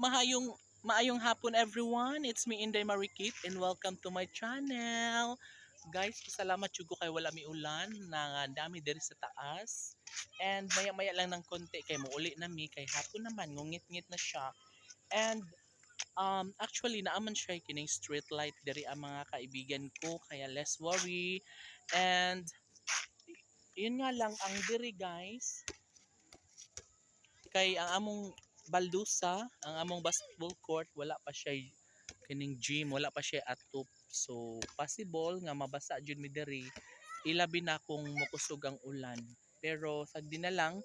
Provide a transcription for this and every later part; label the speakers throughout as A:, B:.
A: Mahayong maayong hapon everyone. It's me Inday Marikit and welcome to my channel. Guys, pasalamat jud ko kay wala mi ulan na dami diri sa taas. And maya-maya lang ng konti kay muuli na mi kay hapon naman ngungit-ngit na siya. And um actually naaman siya kining street light diri ang mga kaibigan ko kaya less worry. And yun nga lang ang diri guys kay ang among baldusa, ang among basketball court wala pa siya kining gym, wala pa siya atop. So possible nga mabasa jud mi diri. Ilabi na kung mokusog ang ulan. Pero sagdi na lang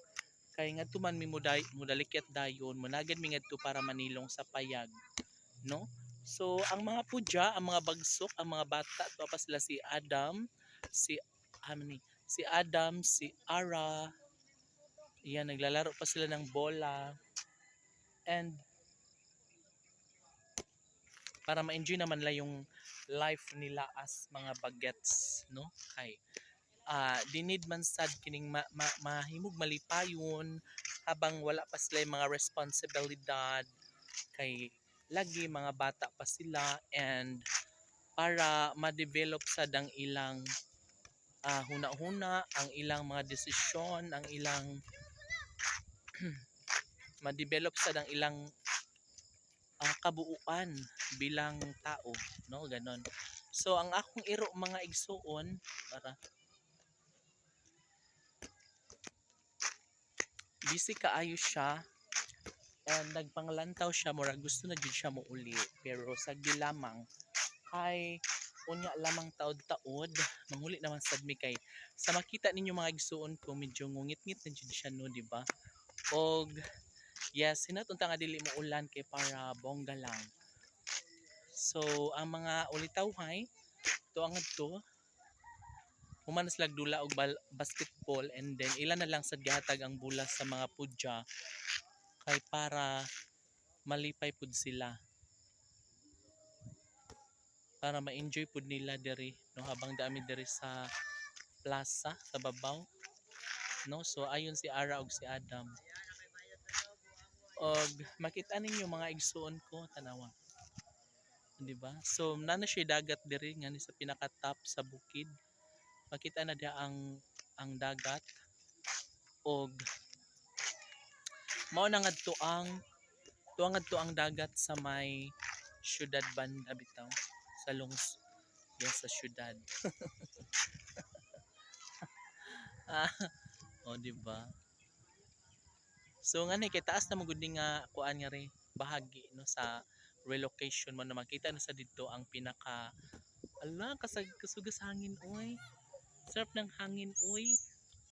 A: kay ngadto man mi muday mudalikyat dayon, munagad mi ngadto para manilong sa payag, no? So ang mga pudya, ang mga bagsok, ang mga bata to pa sila si Adam, si ano ni, si Adam, si Ara, Yan, naglalaro pa sila ng bola. And para ma-enjoy naman la yung life nila as mga bagets, no? Kay ah dinid man sad kining ma, ma, mahimog malipayon habang wala pa sila yung mga responsibilidad kay lagi mga bata pa sila and para ma-develop sad ang ilang ah, huna-huna, ang ilang mga desisyon, ang ilang ma-develop sad ang ilang ang kabuuan bilang tao, no? Ganon. So ang akong iro mga igsuon para busy kaayo siya and nagpanglantaw siya mura gusto na jud siya mouli pero sagdi lamang kay unya lamang taod-taod manguli naman sad mi kay sa makita ninyo mga igsuon ko medyo ngungit-ngit na jud siya no di ba og yes sinatunta nga dili mo ulan kay para bongga lang. So ang mga ulitawhay to ang to humanas lag dula og bal- basketball and then ilan na lang sad gihatag ang bola sa mga pudya kay para malipay pud sila. Para ma-enjoy pud nila diri no habang dami diri sa plaza sa babaw no? So ayon si Ara ug si Adam og makita ninyo mga igsuon ko tanawa di ba? So nana siya dagat diri nga sa pinaka top sa bukid. Makita na dia ang ang dagat. Og mao na ngadto ang tuwa ngadto ang dagat sa may syudad banda bitaw sa lungs yes sa syudad. Ah o di ba so nga ni kay taas na magud nga kuan nga ri bahagi no sa relocation mo na makita na sa dito ang pinaka ala kasag kasugas hangin oy. Sarap ng hangin oy